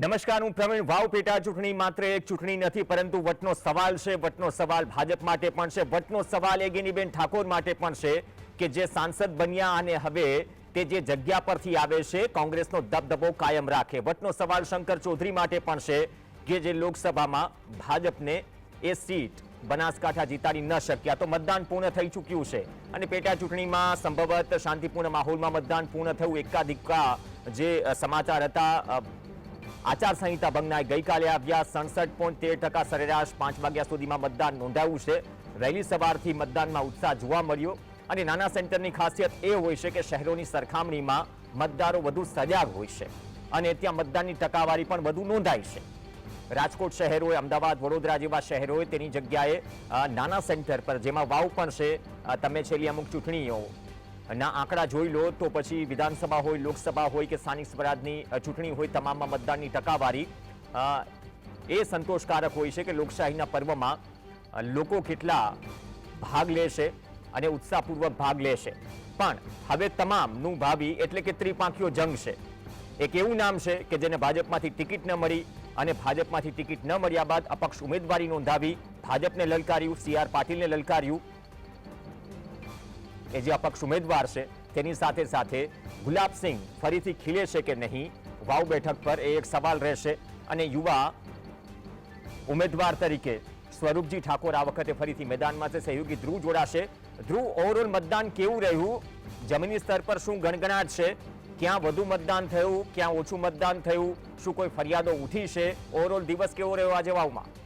નમસ્કાર, હું પ્રવીણ વાવ પેટા ચૂંટણી માત્ર એક ચૂંટણી નથી, પરંતુ વટનો સવાલ છે. વટનો સવાલ ભાજપ માટે પણ છે. વટનો સવાલ એગીનીબેન ઠાકોર માટે પણ છે કે જે સાંસદ બન્યા અને હવે તે જે જગ્યા પરથી આવે છે, કોંગ્રેસનો દબદબો કાયમ રાખે. વટનો સવાલ શંકર ચૌધરી માટે પણ છે કે જે લોકસભામાં ભાજપને એ સીટ બનાસકાંઠા જીતાડી ન શક્યા. તો મતદાન પૂર્ણ થઈ ચૂક્યું છે. અને પેટા ચૂંટણીમાં સંભવત શાંતિપૂર્ણ માહોલમાં મતદાન પૂર્ણ થયું. એકાધિકા જે સમાચાર હતા આચારસંહિતા ભંગના ગઈકાલે આવ્યા સડસઠ પોઈન્ટ તેર ટકા સરેરાશ પાંચ વાગ્યા સુધીમાં મતદાન નોંધાયું છે. વહેલી સવારથી મતદાનમાં ઉત્સાહ જોવા મળ્યો અને નાના સેન્ટરની ખાસિયત એ હોય છે કે શહેરોની સરખામણીમાં મતદારો વધુ સજાગ હોય છે અને ત્યાં મતદાનની ટકાવારી પણ વધુ નોંધાય છે. રાજકોટ શહેરોએ, અમદાવાદ, વડોદરા જેવા શહેરો હોય તેની જગ્યાએ નાના સેન્ટર પર, જેમાં વાવ પણ છે. તમે છેલ્લી અમુક ચૂંટણીઓ ના આંકડા જોઈ લો તો પછી વિધાનસભા હોય, લોકસભા હોય કે સ્થાનિક સ્વરાજની ચૂંટણી હોય તમામમાં મતદાનની ટકાવારી એ સંતોષકારક હોય છે કે લોકશાહીના પર્વમાં લોકો કેટલા ભાગ લેશે અને ઉત્સાહપૂર્વક ભાગ લેશે. પણ હવે તમામનું ભાવિ એટલે કે ત્રિપાંખીઓ જંગ છે. એક એવું નામ છે કે જેને ભાજપમાંથી ટિકિટ ન મળી અને ભાજપમાંથી ટિકિટ ન મળ્યા બાદ અપક્ષ ઉમેદવારી નોંધાવી, ભાજપને લલકાર્યું, સી પાટીલને લલકાર્યું એ જે અપક્ષ ઉમેદવાર છે, તેની સાથે સાથે ગુલાબસિંહ ફરીથી ખીલે છે કે નહીં, વાવ બેઠક પર એ એક સવાલ રહેશે અને યુવા ઉમેદવાર તરીકે સ્વરૂપજી ઠાકોર આ વખતે ફરીથી મેદાનમાં છે, સહયોગી ધ્રુવ જોડાશે. ધ્રુવ ઓવરઓલ મતદાન કેવું રહ્યું? જમીની સ્તર પર શું ગણગણાટ છે? ક્યાં વધુ મતદાન થયું? ક્યાં ઓછું મતદાન થયું? શું કોઈ ફરિયાદો ઉઠી છે? ઓવરઓલ દિવસ કેવો રહ્યો આજે વાવમાં?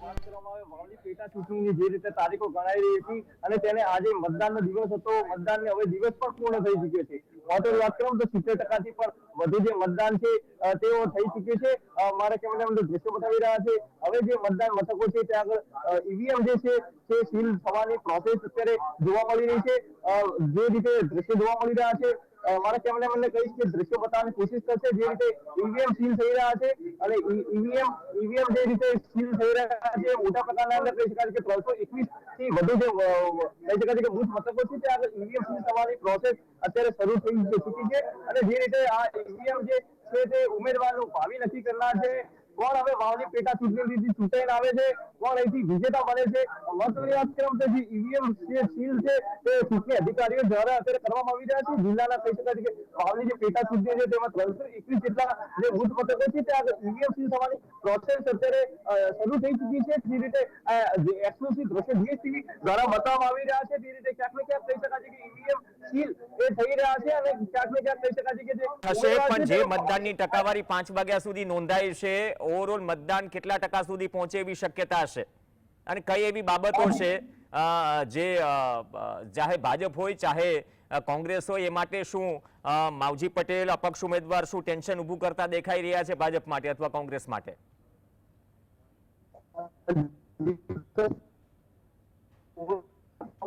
વાવની પેટા ચૂંટણીની જે રીતે તારીખો ગણાઈ રહી હતી અને તેને આજે મતદાનનો દિવસ હતો, મતદાનને હવે દિવસ પણ પૂર્ણ થઈ ચુક્યો છે. મહત્વની વાત તો સિત્તેર ટકાથી પણ વધુ જે મતદાન છે તેઓ થઈ ચૂક્યું છે. મારા કેમેરા અંદર દ્રશ્યો બતાવી રહ્યા છે હવે જે મતદાન મથકો છે, ત્યાં આગળ ઈવીએમ જે છે, તે સીલ થવાની પ્રોસેસ અત્યારે જોવા મળી રહી છે. જે રીતે દ્રશ્યો જોવા મળી રહ્યા છે મારા કેમેરામેનને કહીશ કે દ્રશ્યો બતાવવાની કોશિશ કરશે. જે રીતે ઈવીએમ સીલ થઈ રહ્યા છે અને ઈવીએમ ઈવીએમ જે રીતે સીલ થઈ રહ્યા છે, મોટા પ્રકારના અંદર કહી શકાય કે ત્રણસો એકવીસ થી વધુ જે કહી શકાય કે બુથ મથકો છે, ત્યાં આગળ ઈવીએમ સીલ થવાની પ્રોસેસ અત્યારે શરૂ થઈ ચૂકી છે. અને જે રીતે આ ઈવીએમ જે છે તે ઉમેદવારનું ભાવિ નક્કી કરનાર છે કોણ હવે વાવની પેટા ચૂંટણીથી ચૂંટાઈને આવે છે. કોણ અહીંથી વિજેતા બને છે? મહત્વની જે ઈવીએમ જે સીલ છે, તે ચૂંટણી અધિકારીઓ દ્વારા અત્યારે કરવામાં આવી રહ્યા છે. જિલ્લાના કહી શકાય કે વાવની જે પેટા ચૂંટણી છે, તેમાં ત્રણસો એકવીસ જેટલા જે બુથ મથકો છે ત્યાં ઈવીએમ સીલ થવાની પ્રોસેસ અત્યારે શરૂ થઈ ચૂકી છે. જે રીતે એક્સક્લુસિવ દ્રશ્ય જીએસટીવી દ્વારા બતાવવામાં આવી રહ્યા છે. તે રીતે ક્યાંક ને ક્યાંક કહી શકાય છે કે ઈવીએમ સીલ એ થઈ રહ્યા છે અને ક્યાંક ને ક્યાંક કહી શકાય છે કે થશે પણ જે મતદાનની ટકાવારી પાંચ વાગ્યા સુધી નોંધાઈ છે ઓવરઓલ મતદાન કેટલા ટકા સુધી પહોંચે એવી શક્યતા હશે? અને કઈ એવી બાબતો છે જે ચાહે ભાજપ હોય ચાહે કોંગ્રેસ હોય એ માટે શું માવજી પટેલ અપક્ષ ઉમેદવાર શું ટેન્શન ઊભું કરતા દેખાઈ રહ્યા છે ભાજપ માટે અથવા કોંગ્રેસ માટે?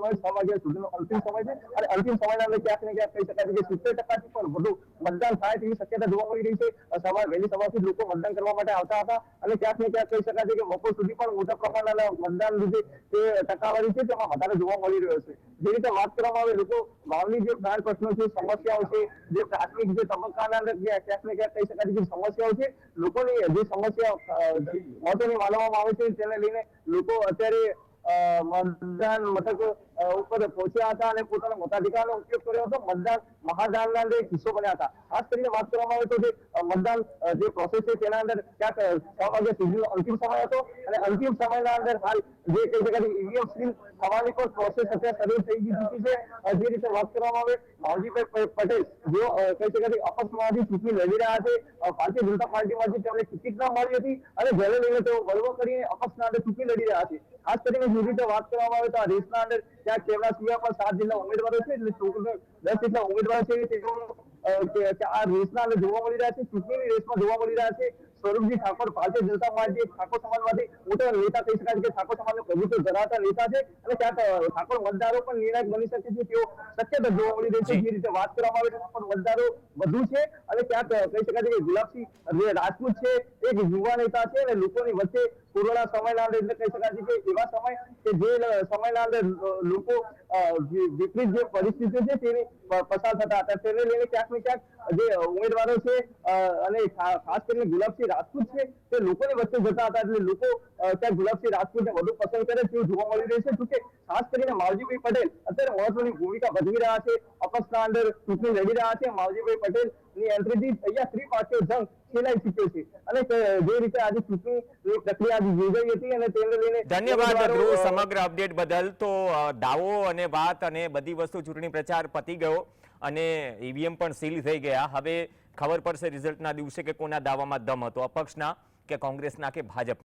સમય છ વાગ્યા સુધીનો અંતિમ સમય છે. અને અંતિમ સમયના અંદર ક્યાંક ને ક્યાંક કહી શકાય કે સિત્તેર ટકાથી પણ વધુ મતદાન થાય તેવી શક્યતા જોવા મળી રહી છે. સવાર વહેલી સવારથી લોકો મતદાન કરવા માટે આવતા હતા. અને ક્યાંક ને ક્યાંક કહી શકાય છે કે બપોર સુધી પણ મોટા પ્રમાણના મતદાન લીધે તે ટકાવારી છે તેમાં વધારે જોવા મળી રહ્યો છે. જે રીતે વાત કરવામાં આવે, લોકો ભાવની જે પ્રાણ પ્રશ્નો છે, સમસ્યાઓ છે, જે પ્રાથમિક જે તબક્કાના અંદર ક્યાંક ને ક્યાંક કહી શકાય છે સમસ્યાઓ છે, લોકોની જે સમસ્યા મહત્વની માનવામાં આવે છે, તેને લઈને લોકો અત્યારે મતદાન મથક ઉપર પહોંચ્યા હતા અને પોતાના મતાધિકારનો ઉપયોગ કર્યો હતો. મતદાન મહાદાનના અંદર કિસ્સો બન્યા હતા. ખાસ કરીને વાત કરવામાં આવે તો જે મતદાન જે પ્રોસેસ છે તેના અંદર ક્યાંક છ વાગ્યા સુધીનો અંતિમ સમય હતો અને અંતિમ સમયના અંદર હાલ જે કઈ શકાય ઈવીએમ સીલ થવાની પણ પ્રોસેસ અત્યારે શરૂ થઈ ગઈ છે. જે રીતે વાત કરવામાં આવે, માવજીભાઈ પટેલ, જેઓ કઈ જગ્યા થી અપક્ષમાંથી ચૂંટણી લડી રહ્યા છે ભારતીય જનતા પાર્ટીમાંથી તેમને ટિકિટ ના મળી હતી અને જેને લઈને તેઓ બળવો કરીને અપક્ષના ચૂંટણી લડી રહ્યા છે. ખાસ કરીને જે રીતે વાત કરવામાં આવે તો આ રેસના અંદર ત્યાં કેવડા સિવાય પણ સાત જેટલા ઉમેદવારો છે, એટલે ટોટલ દસ જેટલા ઉમેદવારો છે તેઓ આ રેસના અંદર જોવા મળી રહ્યા છે, ચૂંટણીની રેસમાં જોવા મળી રહ્યા છે. સ્વરૂપજી ઠાકોર ભારતીય જનતા પાર્ટી ઠાકોર સમાજમાંથી મોટા નેતા કહી શકાય કે ઠાકોર સમાજનો પ્રભુત્વ ધરાવતા નેતા છે અને ત્યાં ઠાકોર મતદારો પણ નિર્ણાયક બની શકે છે. તેઓ શક્યતા જોવા મળી રહી છે. જે. રીતે વાત કરવામાં આવે છે પણ મતદારો વધુ છે અને ક્યાંક કહી શકાય છે કે ગુલાબસિંહ રાજપૂત છે એક યુવા નેતા છે અને લોકોની વચ્ચે કોરોના સમયના અંદર એટલે કહી શકાય છે કે એવા સમય કે જે સમયના અંદર લોકો વિપરીત જે પરિસ્થિતિ છે તેની પસાર થતા હતા. તેને લઈને ક્યાંક ને ક્યાંક જે ઉમેદવારો છે અને ખાસ કરીને ગુલાબસિંહ રાજપૂત છે, તે લોકોની વચ્ચે જતા હતા. એટલે લોકો ત્યાં ગુલાબસિંહ રાજપૂતને વધુ પસંદ કરે તેવું જોવા મળી રહ્યું છે. જોકે ખાસ કરીને માવજીભાઈ પટેલ અત્યારે મહત્વની ભૂમિકા ભજવી રહ્યા છે. અપક્ષના અંદર ચૂંટણી લડી રહ્યા છે. માવજીભાઈ પટેલની એન્ટ્રીથી અહીંયા ત્રિપાક્ષીય જંગ ખેલાઈ ચૂક્યો છે. અને જે રીતે આજે ચૂંટણી પ્રક્રિયા યોજાઈ હતી અને તેને લઈને ધન્યવાદ ધ્રુવ સમગ્ર અપડેટ બદલ. તો દાવો અને વાત અને બધી વસ્તુ ચૂંટણી પ્રચાર પતી ગયો અને ઈવીએમ પણ સીલ થઈ ગયા. હવે ખબર પડશે રિઝલ્ટના દિવસે કે કોના દાવામાં દમ હતો. અપક્ષના કે કોંગ્રેસના કે ભાજપ